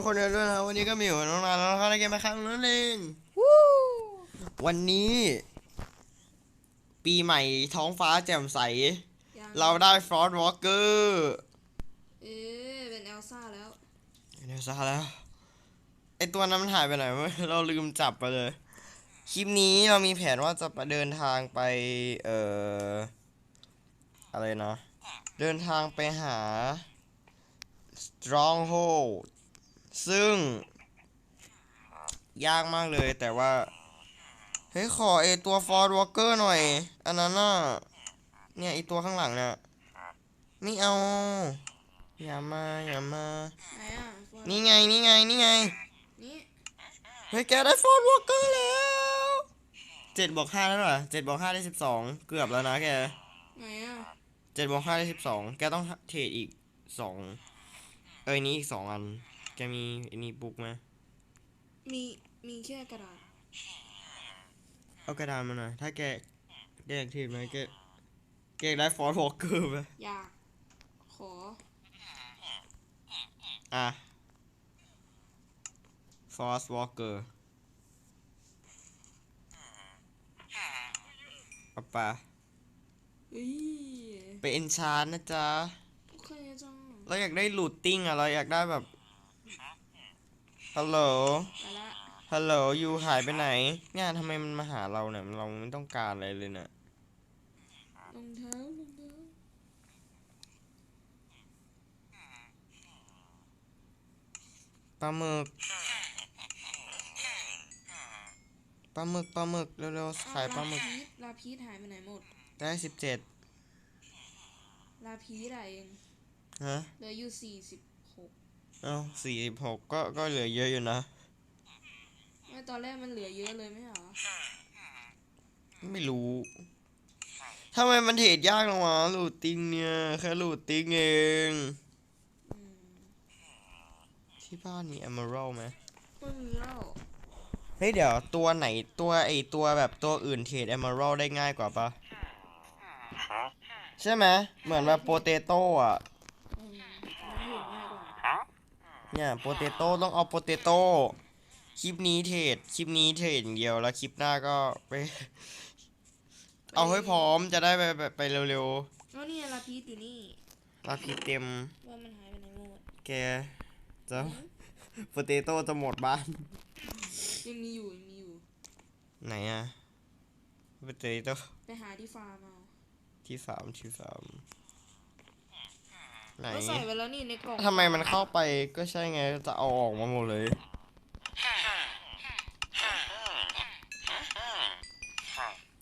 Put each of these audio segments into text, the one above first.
โยสวัสดีทุกคนด้วยนะครับวันนี้ก็มีอยู่กับน้องนานแล้วนะครับในเกมมาครั้งนั่นเองวันนี้ ปีใหม่ท้องฟ้าแจ่มใส ยังเราได้ฟรอสวอล์กเกอร์เอ๊ะเป็นเอลซ่าแล้ว เดี๋ยวซะแล้วไอตัวนั้นมันหายไปไหนวะ เราลืมจับไปเลย คลิปนี้เรามีแผนว่าจะไปเดินทางไป เอ่อ อะไรนะ เดินทางไปหา Stronghold ซึ่ง ยากมากเลยแต่ว่า เฮ้ย ขอไอตัว Ford Walker หน่อย อันนั้นน่ะเนี่ยไอตัวข้างหลังเนี่ยไม่เอา อย่ามา อย่ามา ไหนอะฟอนนี่ไง นี่ไง นี่ไง นี่เฮ้ย แกได้ฟอร์ดวอลเกอร์แล้วเจ็ดบวกห้าแล้วเหรอเจ็ดบวกห้าได้สิบสองเกือบแล้วนะแก ไหนอะเจ็ดบวกห้าได้สิบสองแกต้องเทรดอีกสองเอ้ยนี้อีกสองอัน แกมีอันนี้บุ๊กไหมมีมีแค่กระดาษเอากระดานมาหน่อยถ้าแกแกอยากเทรดไหมแกแกอยากได้ฟอร์ดวอลเกอร์ไหมอยากขออะฟอร์สวอลเกอร์เอาไปะเฮ้ยไปเอนชานนะจ๊ะโอเคจังเราอยากได้ลูตติ้งอะเราอยากได้แบบ ฮัลโหล ไปละฮัลโหลยูหายไปไหน เนี่ยทำไมมันมาหาเราเนี่ย เราไม่ต้องการอะไรเลยเนี่ย รองเท้ารองเท้าปลาหมึก ปลาหมึก ปลาหมึก เร็วๆ ขายปลาหมึก ลาพีชลาพีชหายไปไหนหมด ได้สิบเจ็ดลาพีชอะไรเอง ฮะ เหลืออยู่สี่สิบหก เอ้าสี่สิบหกก็ก็เหลือเยอะอยู่นะ ไม่ตอนแรกมันเหลือเยอะเลยไม่ใช่เหรอ ไม่รู้ทำไมมันเทรดยากลงวะลูตติ้งเนี่ยแค่ลูตติ้งเองอืมที่บ้านมี Emerald ไหมไม่มีแล้วเฮ้ยเดี๋ยวตัวไหนตัวไอตัวแบบตัวอื่นเทรด Emerald ได้ง่ายกว่าปะใช่ไหมเหมือนแบบโปเตโต้อะ อืมมันถูกง่ายกว่า เนี่ยโปเตโต้ต้องเอาโปเตโต้คลิปนี้เทรดคลิปนี้เทรดอย่างเดียวแล้วคลิปหน้าก็ไป เอาให้พร้อมจะได้ไปไปไปเร็วแล้วนี่ลาพีชอยู่นี่ๆรับพีเต็ม ว่ามันหายไปไหนหมดแกจะโปเตโต้จะหมดบ้าน ยังมีอยู่ยังมีอยู่ไหนอะโปเตโต้ไปหาที่ฟาร์มเอาที่สามที่สาม ไหนก็ใส่ไว้แล้วนี่ในกล่องทำไมมันเข้าไปก็ใช่ไงจะเอาออกมาหมดเลย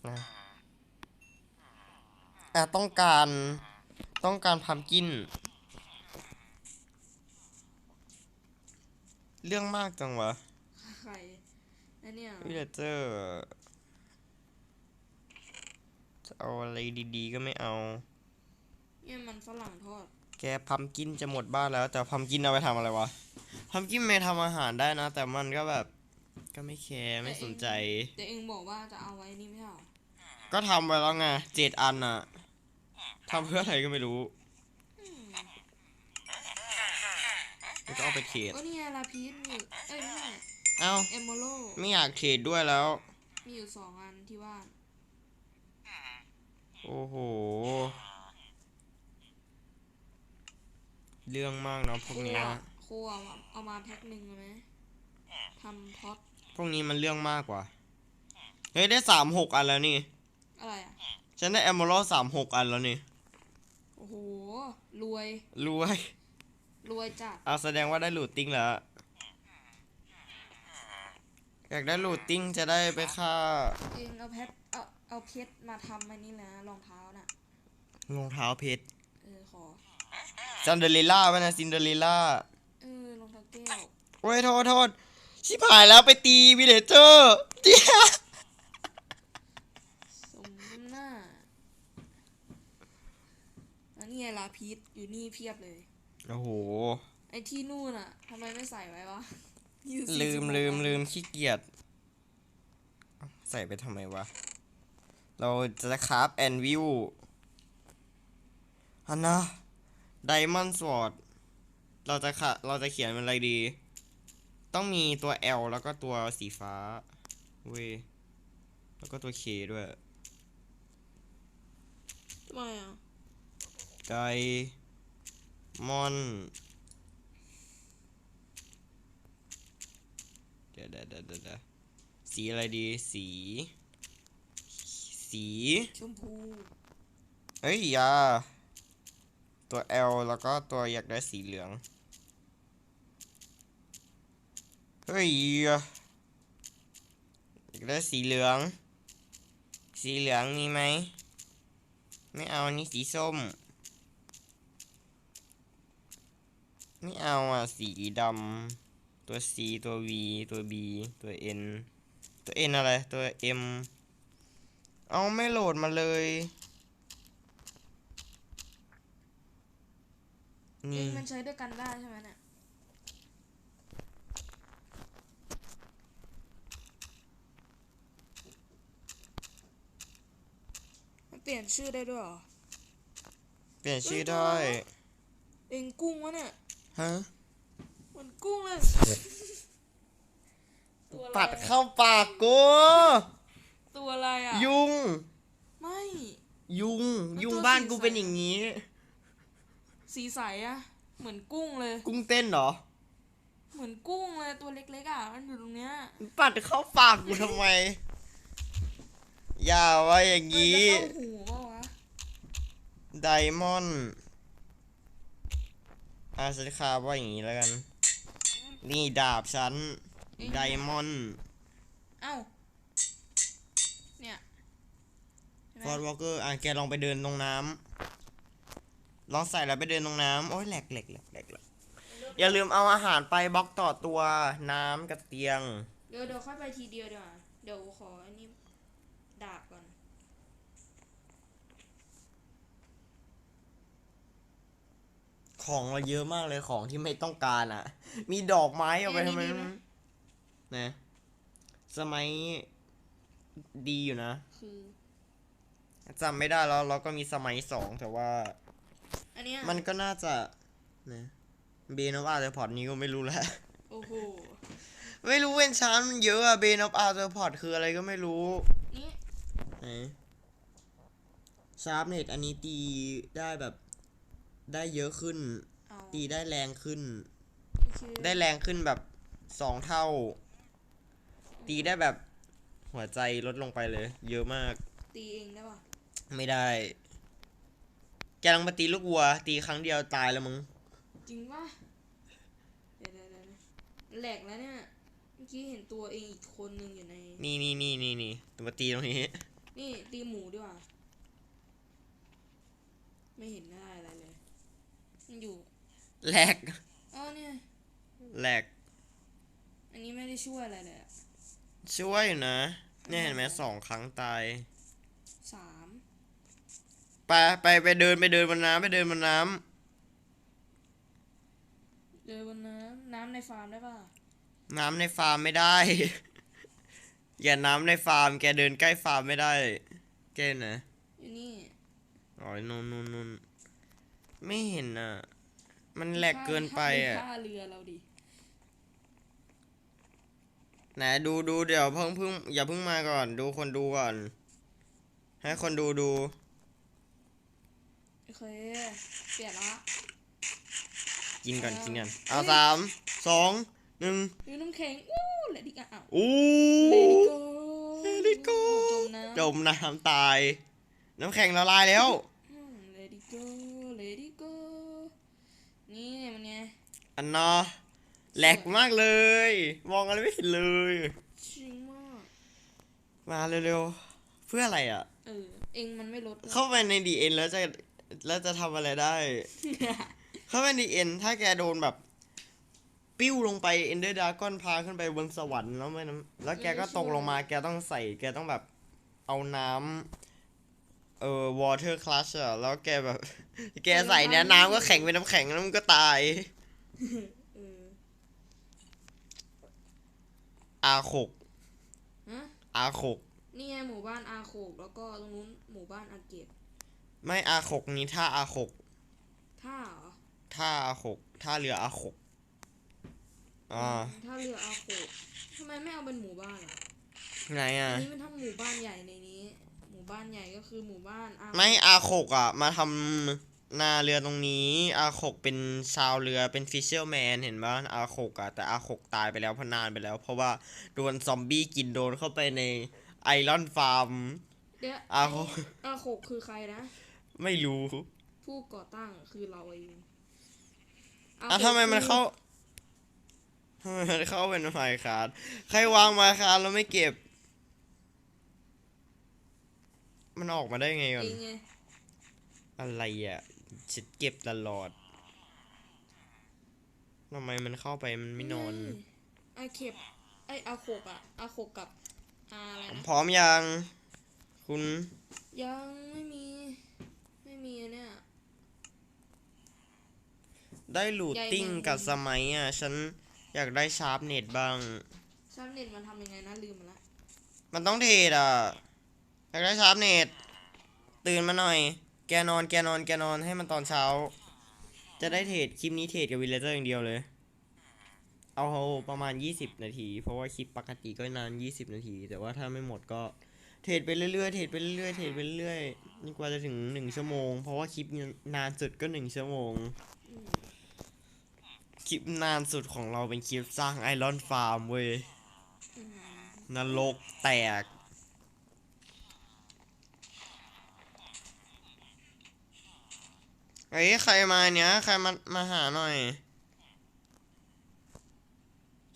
นะอะต้องการต้องการพัมกิน เรื่องมากจังวะไข่อันเนี้ยวิลเจอร์จะเอาอะไรดีๆก็ไม่เอา เนี่ยมันฝรั่งทอด แกพัมกินจะหมดบ้านแล้ว แต่พัมกินเอาไปทำอะไรวะพัมกินไม่ทำอาหารได้นะ แต่มันก็แบบ ก็ไม่แคร์ไม่สนใจ แต่เองบอกว่าจะเอาไว้นี่ไม่ใช่เหรอก็ทำไปแล้วไงเจ็ดอันน่ะทำเพื่ออะไรก็ไม่รู้แล้วก็เอาไปเทรดก็เนี่ยลาพีชมีอยู่เอ้ยไม่ใช่เอ้าเอมโมโลไม่อยากเทรดด้วยแล้ว มีอยู่สองอันที่บ้านโอ้โห เรื่องมากเนาะพวกเนี้ยโคเอามาเอามาแพ็คหนึ่งเอาไหมทำท็อตพวกนี้มันเรื่องมากกว่า เฮ้ยได้สามหกอันแล้วนี่ อะไรอะ ฉันได้ e อม r a l d สามหกอันแล้วนี่ โอ้โห รวย รวย รวยจัดเอาแสดงว่าได้ลูตติ้งแล้ว อยากได้ลูตติ้งจะได้ไปฆ่าเองเอาแพ็คเอาเอาเพชรมาทำอันนี้นะรองเท้าน่ะ รองเท้าเพชรเออขอ ซันเดอเรล่าป่ะนะซินเดอเรล่าเออรองเท้าแก้วโอ้ยโทษโทษชิบหายแล้วไปตีวิเลเจอร์เจี๊ยสมน้ำหน้าอันนี้ไงลาพีชอยู่นี่เพียบเลย โอ้โห ไอ้ที่นู่นอะทำไมไม่ใส่ไว้วะอยู่ลืม46ลืมอันลืมขี้เกียจใส่ไปทำไมวะ เราจะคราฟแอนวิวอันนะ ไดมอนด์สวอร์ดเราจะขะเราจะเขียนเป็นอะไรดี ต้องมีตัว L แล้วก็ตัวสีฟ้าเว้ยแล้วก็ตัว K ด้วยทำไมอะไดมอนเดี๋ยวเดี๋ยวเดี๋ยวเดี๋ยวเดี๋ยวสีอะไรดี สี สี ชมพู เอ้ยอยา ตัว L แล้วก็ตัวอยากได้สีเหลือง เฮ้ย อยากได้สีเหลือง สีเหลืองมีไหม ไม่เอานี่สีส้ม ไม่เอาอะ สีดำ ตัว C ตัว V ตัว B ตัว N ตัว N อะไร ตัว M เอาไม่โหลดมาเลย เอนี่งมันใช้ด้วยกันได้ใช่ไหมเนี่ยมันเปลี่ยนชื่อได้ด้วยเหรอเปลี่ยนชื่อได้ เองกุ้งวะเนี่ยฮะเหมือนกุ้งเลยตัวอะไรปัดอะเข้าปากกูตัวอะไรอะยุง ไม่ ยุงแล้วยุงตัวบ้านสีกูใสเป็นอย่างนี้ สีใสอะเหมือนกุ้งเลย กุ้งเต้นเหรอ เหมือนกุ้งเลยตัวเล็กๆอะมันอยู่ตรงเนี้ยปัดเข้าปากกูทำไม อย่าว่าอย่างนี้นี้ เข้าหูเปล่าวะไดมอนด์อาฉันคาว่าอย่างนี้แล้วกัน นี่ดาบฉัน ไดมอนด์เอ้าเนี่ยใช่ไหมฟอร์ดวอลเกอร์ อะ แกลองไปเดินตรงน้ำ ลองใส่แล้วไปเดินตรงน้ำโอ้ยแหลกแหลกแหลกแหลกแหลกอย่าลืมเอาอาหารไปบล็อกต่อตัวน้ำกับเตียง เดี๋ยวเดี๋ยวค่อยไปทีเดียวเดี๋ยวาเดี๋ยวขออันนี้ดาบก่อน ของเราเยอะมากเลยของที่ไม่ต้องการอะ มีดอกไม้เอาไปทำไมนะ สมัยดีอยู่นะคือจำไม่ได้แล้วเราก็มีสมัยสองแต่ว่า อันเนี้ยมันก็น่าจะนะเบนอฟอาร์เทอร์พอร์ตนี้ก็ไม่รู้แล้วโอ้โหไม่รู้เว้นชานมันเยอะอะเบนอฟอาร์เทอร์พอร์ตคืออะไรก็ไม่รู้นี่ไหนชาร์ปเน็ตอันนี้ตีได้แบบ ได้เยอะขึ้น เอาตีได้แรงขึ้น โอเคได้แรงขึ้นแบบสองเท่า ตีได้แบบหัวใจลดลงไปเลย เยอะมากตีเองได้ป่ะไม่ได้ แกลังมาตีลูกวัว ตีครั้งเดียวตายแล้วมึง จริงป่ะเดี๋ยวเดี๋ยวเดี๋ยวนะแหลกแล้วเนี่ย เมื่อกี้เห็นตัวเองอีกคนหนึ่งอยู่ใน นี่นี่นี่นี่นี่ตัวมาตีตรงนี้ นี่ตีหมูดีกว่า ไม่เห็นได้อะไรเลย มันอยู่ แหลก อ๋อเนี่ย แหลก อันนี้ไม่ได้ช่วยอะไรเลยอะช่วยอยู่นะ เนี่ยเห็นไหมสองครั้งตายสาม ไปไปไปเดินไปเดินบนน้ำไปเดินบนน้เดินบนน้ำน้ำในฟาร์มได้ป่ะำน้ำในฟาร์มไม่ได้ อย่าน้ำในฟาร์ม แกเดินใกล้ฟาร์มไม่ได้ แกนะอยู่นี่อ๋อนู่นนู่นนู่นไม่เห็นอะ มันแหลกเกินไปอะ ท่าเรือเราดิไหนดูดูเดี๋ยวเพิ่งเพิ่งอย่าเพิ่งมาก่อน ดูคนดูก่อน ให้คนดูดู โอเค เปลี่ยนละ กินก่อนอ่ากินก่อนเฮ้ยเอาสามสองหนึ่งดูน้ำแข็งอู้เลดิกะอ้าวอู้เลดิโก Let it go จมน้ำจมน้ำตาย น้ำแข็งละลายแล้วเลดิโกเลดิโกนี่มันไงอันนอแหลกมากเลย มองอะไรไม่เห็นเลยจริงมากมาเร็วๆเพื่ออะไรอะเออเองมันไม่ลดด้วยเข้าไปในดีเอ็นแล้วจะ แล้วจะทำอะไรได้ เข้าไปในดีเอ็น ถ้าแกโดนแบบ ปิ้วลงไปเอนเดอร์ดากอนพาขึ้นไปบนสวรรค์แล้วไม่น้ำแล้วแกก็ตกลงมา แกต้องใส่ แกต้องแบบ เอาน้ำเอ่อ water clutch อะแล้วแกแบบ แกใส่เนี้ยน้ำก็แข็งเป็นน้ำแข็งแล้วมันก็ตายเอออาขกฮะอาขกนี่ไงหมู่บ้านอาโขกแล้วก็ตรงนู้นหมู่บ้านอาเกต ไม่อาขกนี้ท่าอาขกท่าเหรอท่าอาหกท่าเรืออาหกอ่าถ้าเรืออาโคทำไมไม่เอาเป็นหมู่บ้านอะไหนอัอะนนี้มันทั้งหมู่บ้านใหญ่ในนี้ หมู่บ้านใหญ่ก็คือหมู่บ้านอาไม่อาหกอะ มาทำนาเรือตรงนี้อาหกเป็นชาวเรือเป็นฟิชเชอร์แมนเห็นปะอาหกอะแต่อาหกตายไปแล้วเพราะนานไปแล้ว เพราะว่าโดนซอมบี้กินโดนเข้าไปในไอรอนฟาร์มเดี๋ยวอาโคอาโคคือใครนะ ไม่รู้ผู้ก่อตั้งคือเราเองอะทำไมมันเข้าทำไมมันเข้าเป็นไมค์คาร์ดใครวางไมค์คาร์ดแล้วไม่เก็บ มันออกมาได้ไงก่อน เองไงอะไรอะฉันเก็บตลอดทำไมมันเข้าไปมันไม่นอนไอเข็บไออาโคกอะอาโคกกับอาอะไรนะพร้อมยัง คุณยังไม่มีไม่มีอันเนี่ย ได้ลูตติ้งใหญ่แมงมุมกับสมัยอะ ฉันอยากได้ชาร์ปเน็ตบ้าง ชาร์ปเน็ตมันทำยังไงนะลืมไปละ มันต้องเทรดอะ อยากได้ชาร์ปเน็ตตื่นมาหน่อย แกนอนแกนอนแกนอนให้มันตอนเช้า จะได้เทรดคลิปนี้เทรดกับวิลเลเจอร์อย่างเดียวเลย เอาประมาณ 20 นาที เพราะว่าคลิปปกติก็นาน 20 นาที แต่ว่าถ้าไม่หมดก็เทรดไปเรื่อยๆ เทรดไปเรื่อยๆ เทรดไปเรื่อยๆนี่กว่าจะถึง1ชั่วโมง เพราะว่าคลิปนานสุดก็1ชั่วโมงอืม คลิปนานสุดของเราเป็นคลิปสร้างไอรอนฟาร์มเว้ยอืมนรกแตกเฮ้ยใครมาเนี้ย ใครมามาหาหน่อย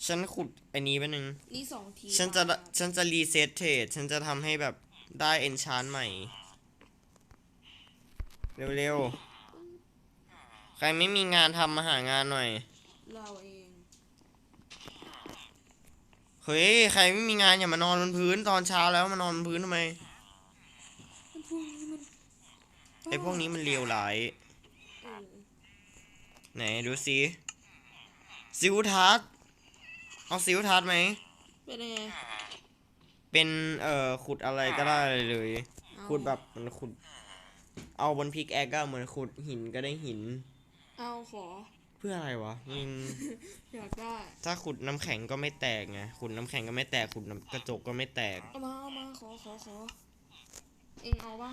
ฉันขุดไอ้นี้ไปหนึ่งนี่สองทีฉันจะบาทฉันจะรีเซ็ตเทรดฉันจะทำให้แบบได้เอนชานใหม่ เร็วๆ ใครไม่มีงานทำมาหางานหน่อย เราเอง เฮ้ย ใครไม่มีงานอย่ามานอนบนพื้นตอนเช้าแล้วมานอนบนพื้นทำไมมันพวกนี้มันไอ้พวกนี้มันเลวร้าย เออไหนดูสิซิวทัศน์เอาซิวทัศน์ไหม เป็นยังไงเป็น เอ่อ ขุดอะไรก็ได้เลย เอาขุดแบบมันขุด เอาบนพิกแอคก็เหมือนขุดหินก็ได้หิน เอาขอเพื่ออะไรวะมึงอยากได้ถ้าขุดน้ำแข็งก็ไม่แตกไงขุดน้ำแข็งก็ไม่แตกขุดน้ำกระจกก็ไม่แตก เอามาเอามาขอขอขอเองเอาปะ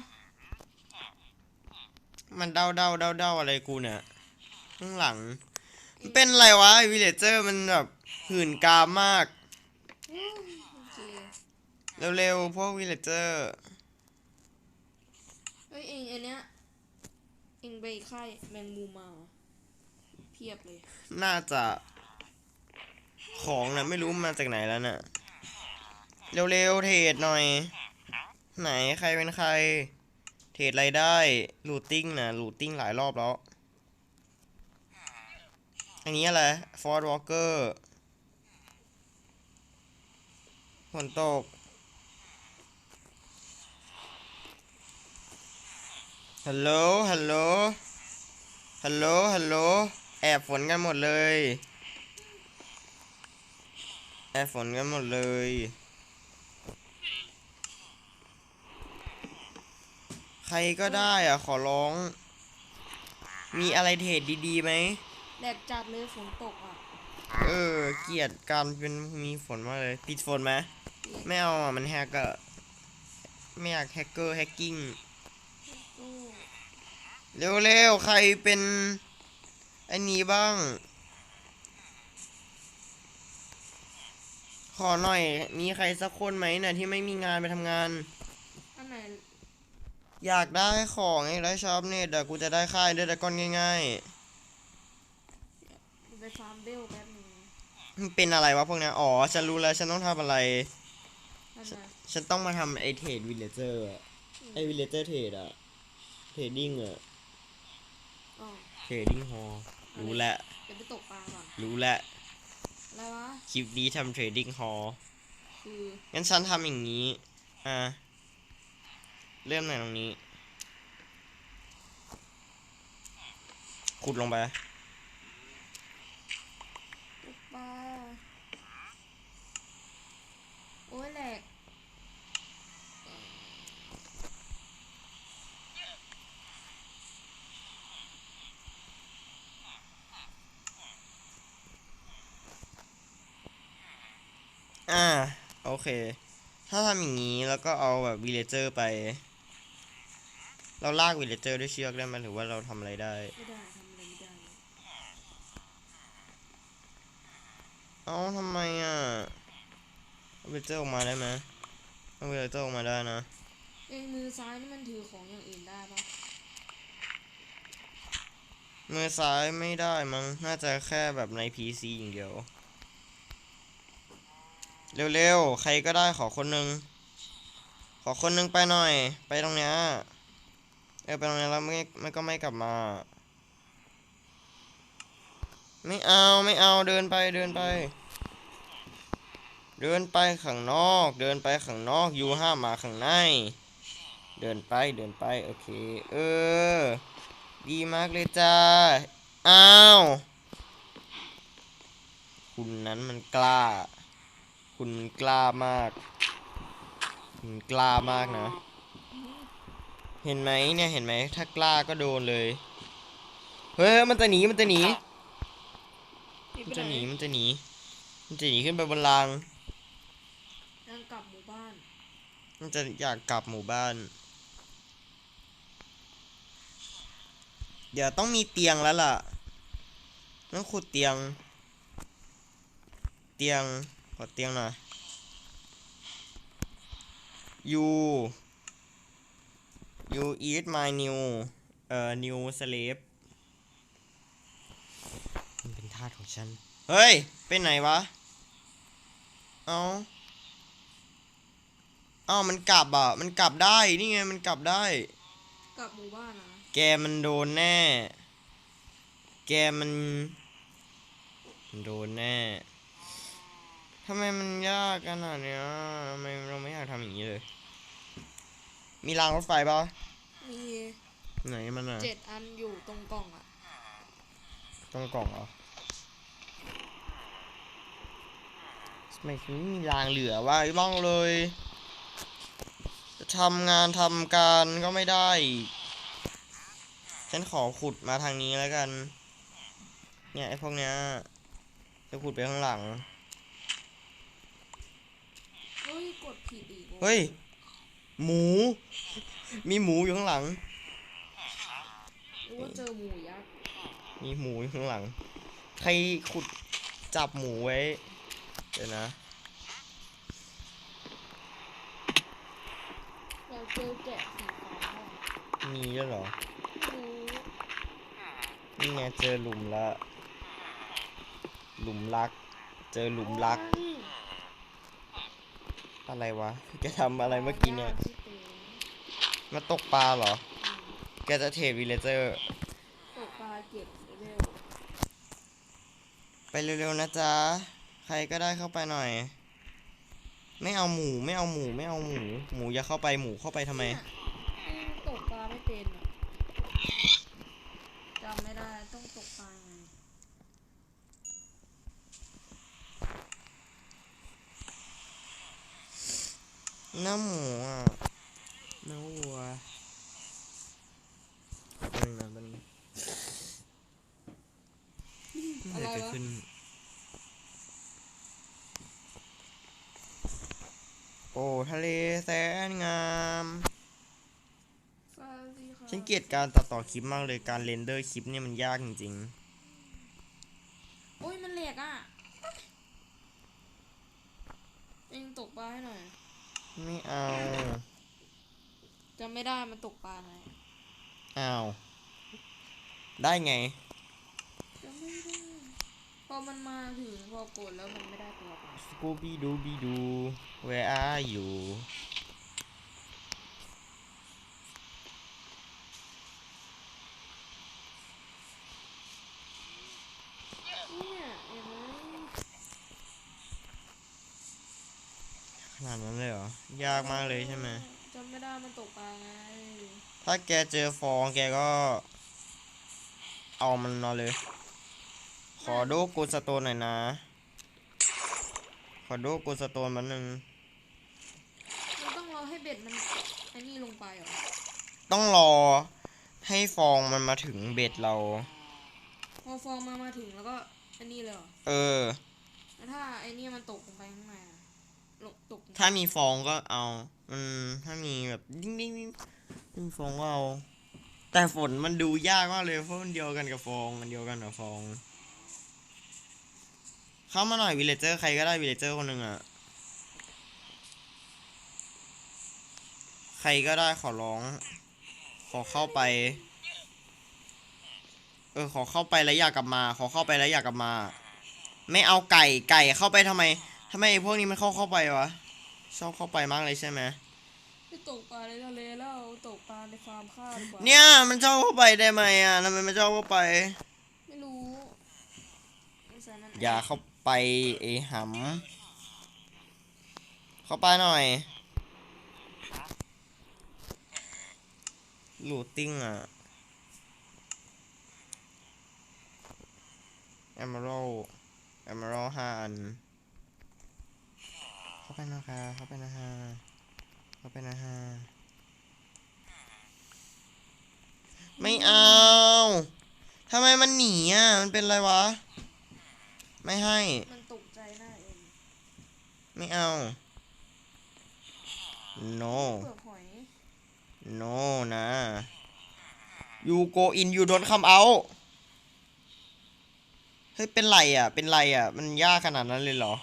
มันเดาเดาเดาเดาอะไรกูเนี่ยข้างหลังมันเป็นอะไรวะวิลเลเจอร์มันแบบหื่นกามมาก อืมโอเคเร็วๆพวกวิลเลเจอร์ เฮ้ยเองอันเนี้ยเองไปค่ายแมงมุมมาเหรอเพียบเลย น่าจะของนะไม่รู้มาจากไหนแล้วน่ะ เร็วๆเทรดหน่อย ไหนใครเป็นใคร เทรดอะไรได้ลูตติ้งนะลูตติ้งหลายรอบแล้ว อันนี้อะไรฟอร์ดวอลเกอร์ฝนตกฮัลโหลฮัลโหลฮัลโหลฮัลโหล แอบฝนกันหมดเลย แอบฝนกันหมดเลย ใครก็ได้อะ ขอร้อง มีอะไรเทรดดีๆไหมแดดจัดเลยฝนตกอะ เออ เกลียดการเป็นมีฝนมากเลย ปิดฝนไหมไม่เอาอะ มันแฮกอะไม่อยากแฮกเกอร์แฮกกิ้งโอ้เร็วๆ ใครเป็นไอ้นี้บ้าง ขอหน่อย มีใครสักคนไหมน่ะที่ไม่มีงานไปทำงาน อันไหนอยากได้ของอยากได้ชอปเน็ตแต่กูจะได้ค่ายด้วยแต่ก้อนง่ายไปฟาร์มเบลแป๊บนึงๆมันเป็นอะไรวะพวกเนี้ยอ๋อ ฉันรู้แล้ว ฉันต้องทำอะไร อันไหนฉันต้องมาทำไอเทรดวิลเลเจอร์ไอวิลเลเจอร์เทรดอะเทรดดิ้งอะอ๋อ เทรดดิ้งฮอล รู้แล้วเดี๋ยวไปตกปลาก่อน รู้แล้ว อะไรวะ คลิปนี้ทำเทรดดิ้งฮอลคืองั้นฉันทำอย่างนี้ อ่า เริ่มไหนตรงนี้ ขุดลงไป ตกปลาโอ้ยแหลก อ่า โอ เค ถ้าทำอย่างนี้แล้วก็เอาแบบวิเลเจอร์ไป เราลากวิเลเจอร์ด้วยเชือกได้ไหมหรือว่าเราทำอะไรได้ไม่ได้ทำอะไรไม่ได้เลยเอ้าทำไมอะเอาวิเลเจอร์ออกมาได้ไหมเอาวิเลเจอร์ออกมาได้นะเองมือซ้ายนี่มันถือของอย่างอื่นได้ปะมือซ้ายไม่ได้มั้งน่าจะแค่แบบใน PC อย่างเดียว เร็วๆ ใครก็ได้ขอคนหนึ่งขอคนหนึ่งไปหน่อย ไปตรงเนี้ย เออไปตรงเนี้ยแล้วไม่ไม่ก็ไม่กลับมา ไม่เอาไม่เอาเดินไปเดินไป เดินไปข้างนอก เดินไปข้างนอกอยู่ห้ามมาข้างใน เดินไปเดินไปโอเค เออ ดีมากเลยจ้า อ้าว คุณนั้นมันกล้า คุณมันกล้ามาก คุณกล้ามากนะ เห็นไหมเนี่ยเห็นไหมถ้ากล้าก็โดนเลย เฮ้ยมันจะหนีมันจะหนี มันจะหนีมันจะหนี มันจะหนีขึ้นไปบนรางยังกลับหมู่บ้าน มันจะอยากกลับหมู่บ้าน เดี๋ยวต้องมีเตียงแล้วล่ะต้องขุดเตียง เตียง ขอเตียงหน่อย you you eat my new เอ่อ new slave มันเป็นทาสของฉัน เฮ้ย ไปไหนวะ เอาอ้าวมันกลับอะ มันกลับได้ นี่ไง มันกลับได้ กลับหมู่บ้านนะ แกมันโดนแน่ แกมันมันโดนแน่ ทำไมมันยากขนาดเนี้ยทำไมเราไม่อยากทำอย่างนี้เลย มีรางรถไฟปะมีไหนมันอะเจ็ดอันอยู่ตรงกล่องอะตรงกล่องเหรอทำไมถึงไม่มีรางเหลือวะบ้างเลย จะทำงานทำการก็ไม่ได้อีกฉันขอขุดมาทางนี้แล้วกัน เนี่ยไอ้พวกเนี้ยจะขุดไปข้างหลัง เฮ้ย กดผิดอีกว่ะเฮ้ย หมู มีหมูอยู่ข้างหลัง รู้ว่าเจอหมูยักษ์มีหมูอยู่ข้างหลัง ใครขุดจับหมูไว้ เดี๋ยวนะเราเจอแกะสีฟ้าว่ะมีด้วยเหรอ ไม่รู้นี่ไงเจอหลุมละ หลุมรัก เจอหลุมรักอืม อะไรวะ แกทำอะไรเมื่อกี้เนี่ยาที่เป็นมาตกปลาเหรออืมแกจะเทรดวิลเลเจอร์ ตกปลาเก็บเร็วไปเร็วๆนะจ๊ะ ใครก็ได้เข้าไปหน่อย ไม่เอาหมูไม่เอาหมูไม่เอาหมู หมูอย่าเข้าไปหมูเข้าไปทำไมเนี่ยอืมตกปลาไม่เป็นอะจำไม่ได้ต้องตกปลาไง น้ำหมูอะเนื้อวัวเป็นนะเป็นเมื่อไหร่จะขึ้นโอ้ทะเลแสนงามสวัสดีค่ะฉันเกลียดการตัดต่อคลิปมากเลยการเรนเดอร์คลิปเนี่ยมันยากจริงโอ้ยมันแหลกอะเองตกปลาให้หน่อยๆ ไม่เอาจำไม่ได้มันตกปลาไงอ้าวได้ไงจำไม่ได้พอมันมาถึงพอกดแล้วมันไม่ได้ตัวปลา Scooby Dooby Doo Where are you เนี่ยเห็นไหม ขนาดนั้นเลยเหรอ ยากมากเลยใช่ไหมจำไม่ได้มันตกปลาไงถ้าแกเจอฟองแกก็ เอามันมาเลย ขอโดกูสโตนหน่อยนะ ขอโดกูสโตนมันหนึ่งมันต้องรอให้เบ็ดมันไอ้นี่ลงไปเหรอต้องรอให้ฟองมันมาถึงเบ็ดเรา พอฟองมามาถึงแล้วก็ไอ้นี่เลยเหรอเออ แล้วถ้าไอ้นี่มันตกลงไปข้างในอะ ลงตกถ้ามีฟองก็เอามันถ้ามีแบบดิ้งดิ้งดิ้งถ้ามีฟองก็เอา แต่ฝนมันดูยากมากเลย เพราะมันเดียวกันกับฟอง มันเดียวกันกับฟอง เข้ามาหน่อยวิลเลเจอร์ใครก็ได้วิลเลเจอร์คนหนึ่งอะใครก็ได้ขอร้อง ขอเข้าไป เออ ขอเข้าไปแล้วอยากกลับมา ขอเข้าไปแล้วอยากกลับมา ไม่เอาไก่ ไก่เข้าไปทำไม ทำไมไอ้พวกนี้มันเข้าเข้าไปวะชอบเข้าไปมากเลยใช่ไหมไปตกปลาในทะเลแล้วตกปลาในฟาร์มข้าวดีกว่าเนี่ยมันชอบเข้าไปได้ไหมอะทำไมมันชอบเข้าไป ไม่รู้ไม่ใช่นั่นอย่าเข้าไปไอ้หำเข้าไปหน่อยลูติ้งอะ e อ e เ a l d e m e r a l d ห้าอัน เข้าไปนะคะเข้าไปนะคะเข้าไปนะคะไม่เอาทำไมมันหนีอะ มันเป็นอะไรวะ ไม่ให้ มันตกใจหน้าเอง ไม่เอา no เปลือกหอย no นะ you go in you don't come out เฮ้ย เป็นไรอะ เป็นไรอะ มันยากขนาดนั้นเลยเหรอ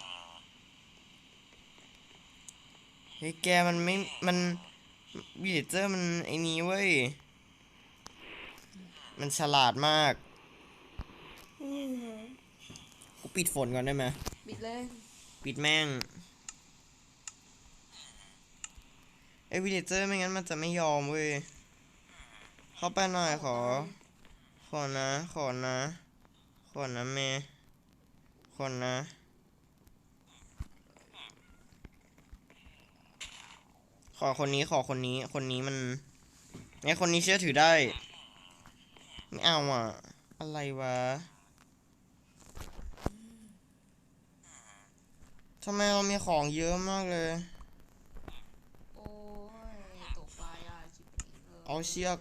เฮ้ยแกมันไม่ มันวิลเจอร์มันไอ้นี้เว้ย มันฉลาดมาก กูปิดฝนก่อนได้ไหม บิดเลยปิดแม่งไอวิลเจอร์ไม่งั้นมันจะไม่ยอมเว้ย เข้าไปหน่อยขอ ขอนะ ขอนะ ขอนะเมย์ขอนะ ขอคนนี้ขอคนนี้ คนนี้มันไอคนนี้เชื่อถือได้ ไม่เอาอะ อะไรวะทำไมเรามีของเยอะมากเลย โอ้ยตกปลายากชิบหายเอาเชือก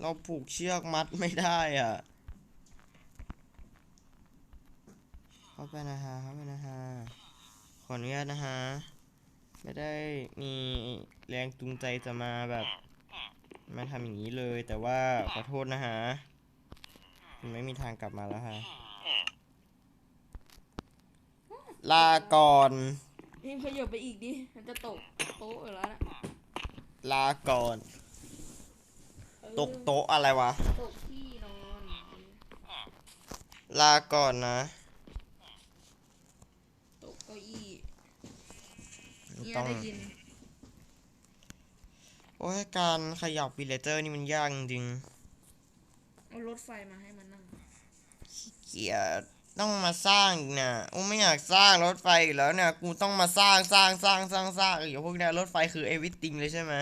เราผูกเชือกมัดไม่ได้อะ เข้าไปนะฮะเข้าไปนะฮะขออนุญาตนะฮะ ไม่ได้มีแรงจูงใจจะมาแบบ มาทำอย่างนี้เลย แต่ว่าขอโทษนะฮะมันไม่มีทางกลับมาแล้วฮะลาก่อนนี่ขยับไปอีกดิ มันจะตกโต๊ะอยู่แล้วนะลาก่อนเออตกโต๊ะอะไรวะ ตกที่นอน ลาก่อนนะ ตกเก้าอี้เนี่ย ต้อง ได้ยิน โอ้ยการขยับวิลเลเจอร์นี่มันยากจริงเอารถไฟมาให้มันนั่ง ๆเกลียดต้องมาสร้างอีกเนี่ยโอ้ไม่อยากสร้างรถไฟอีกแล้วเนี่ยกูต้องมาสร้างสร้างสร้างสร้างสร้างอีกพวกเนี้ยรถไฟคือ everything เลยใช่ไหม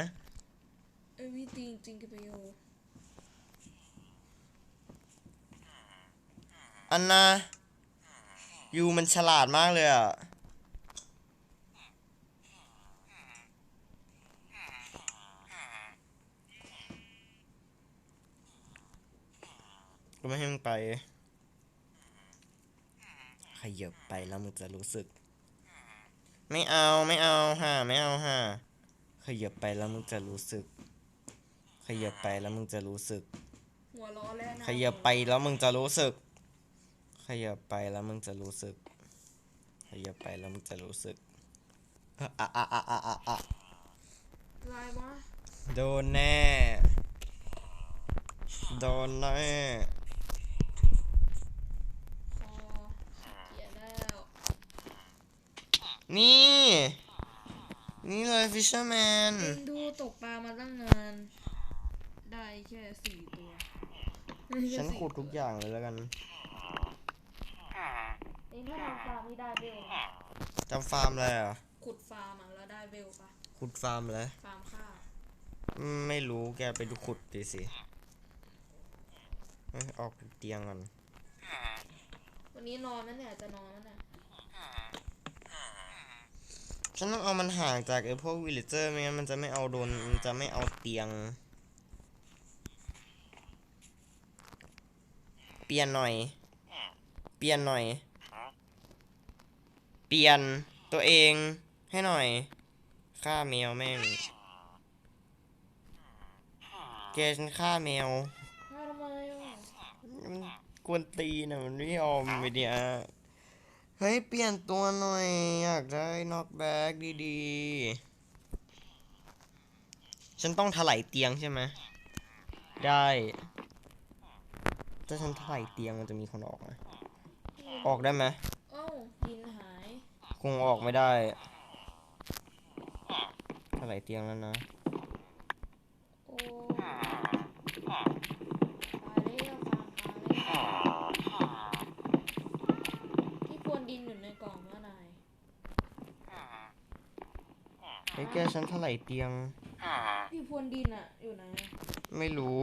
เอ้ยพี่จริงจริงกับไปโยอันนะยูมันฉลาดมากเลยอะ ก็ไม่ให้มึงไปขยับไปแล้วมึงจะรู้สึก ไม่เอาไม่เอาฮ่าไม่เอาฮ่าขยับไปแล้วมึงจะรู้สึก ขยับไปแล้วมึงจะรู้สึก หัวล้อแล้วนะขยับไปแล้วมึงจะรู้สึก ขยับไปแล้วมึงจะรู้สึก ขยับไปแล้วมึงจะรู้สึกอะอะอะอะอะอะอะลายวะโดนแน่ โดนแน่ คอเขียนแล้ว นี่ นี่เลย fisherman เองดูตกปลามาตั้งนาน ได้แค่สี่ตัวได้แค่ฉันสี่ขุดทุกอย่างเลยแล้วกันเองถ้าทำฟาร์มนี่ได้เวลปะจำฟาร์มอะไรอะขุดฟาร์มอะแล้วได้เวลปะขุดฟาร์มอะไรฟาร์มข้าวอืมไม่รู้แกไปดูขุดดิสิเอ้ยออกเตียงก่อนวันนี้นอนนั่นเนี่ยจะนอนนั่นน่ะ ฉันต้องเอามันห่างจากไอ้พวกวิลเลเจอร์ไม่งั้นมันจะไม่เอาโดนมันจะไม่เอาเตียง เปลี่ยนหน่อย เปลี่ยนหน่อย เปลี่ยนเตัวเองให้หน่อยฆ่าแมวแม่งแกฉันฆ่าแมวมาทำไมอะมันกวนตีนอะมันไม่ยอมไปเนี่ย เฮ้ย เปลี่ยนตัวหน่อย อยากได้น็อกแบ็กดีๆ ฉันต้องถลายเตียงใช่ไหม ได้ ถ้าฉันถลายเตียงมันจะมีคนออกไหมออกได้ไหมเอ้าดินหาย คงออกไม่ได้ถลายเตียงแล้วนะ โอ้ตายแล้วฟาร์มตายแล้วที่ควรดินอยู่ในกล่องว่านาย เฮ้ยแกฉันถลายเตียง พี่พรวนดินอะอยู่ไหนอะไม่รู้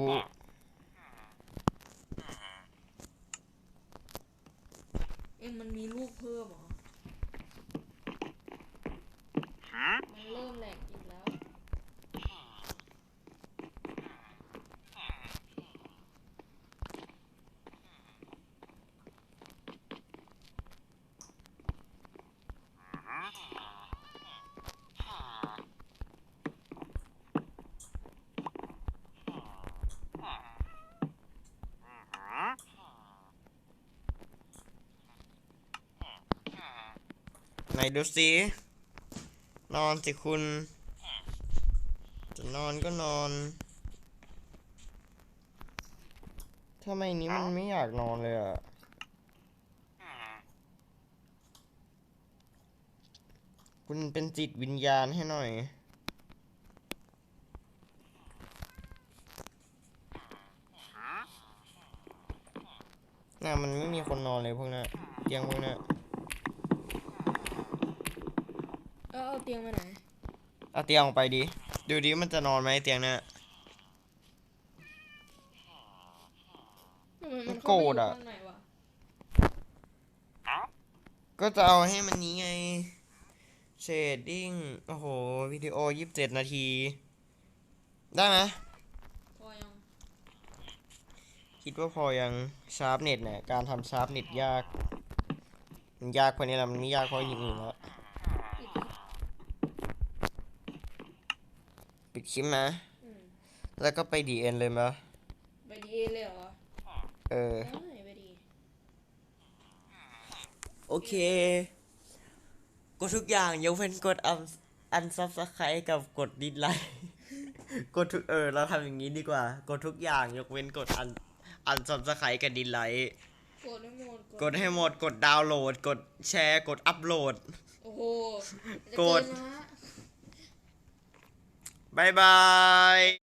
เอ็งมันมีลูกเพิ่มเหรอ มันเริ่มแหลกอีกแล้ว ไหนดูสินอนสิคุณ จะนอนก็นอนทำไมนี้มันไม่อยากนอนเลยอะคุณเป็นจิตวิญญาณให้หน่อย น่ะมันไม่มีคนนอนเลยพวกนั้นเตียงพวกนั้น เออเอาเตียงมาไหน เอาเตียงออกไปดิ ดูดิมันจะนอนไหมเตียงเนี่ยทำไมมัมันนโกรเข้าไปธอยู่อะข้างในวะก็จะเอาให้มันนี้ไง เชดดิ้ง โอ้โห วิดีโอยี่สิบเจ็ดนาที ได้ไหมพอยังคิดว่าพอยังชาร์ปเน็ตเนี่ย การทำชาร์ปเน็ตยากมันยากกว่านี้แหละมันไม่ยากเพราะอย่างอื่นแล้ว ปิดดิ ปิดคลิปนะอืมแล้วก็ไปดีเอ็นเลยมะไปดีเลยเหรอเออ ได้ไปดีโอเค กดทุกอย่างยกเว้นกดอันอันซับสไครต์กับกดดิสไลค์ กดทุกเออ เราทำอย่างนี้ดีกว่า กดทุกอย่างยกเว้นกดอันอันซับสไครต์กับดิสไลค์กดให้หมดกดให้หมดกดดาวน์โหลด กดแชร์ กดอัพโหลด โอ้โหจะกดเนนะ บายบาย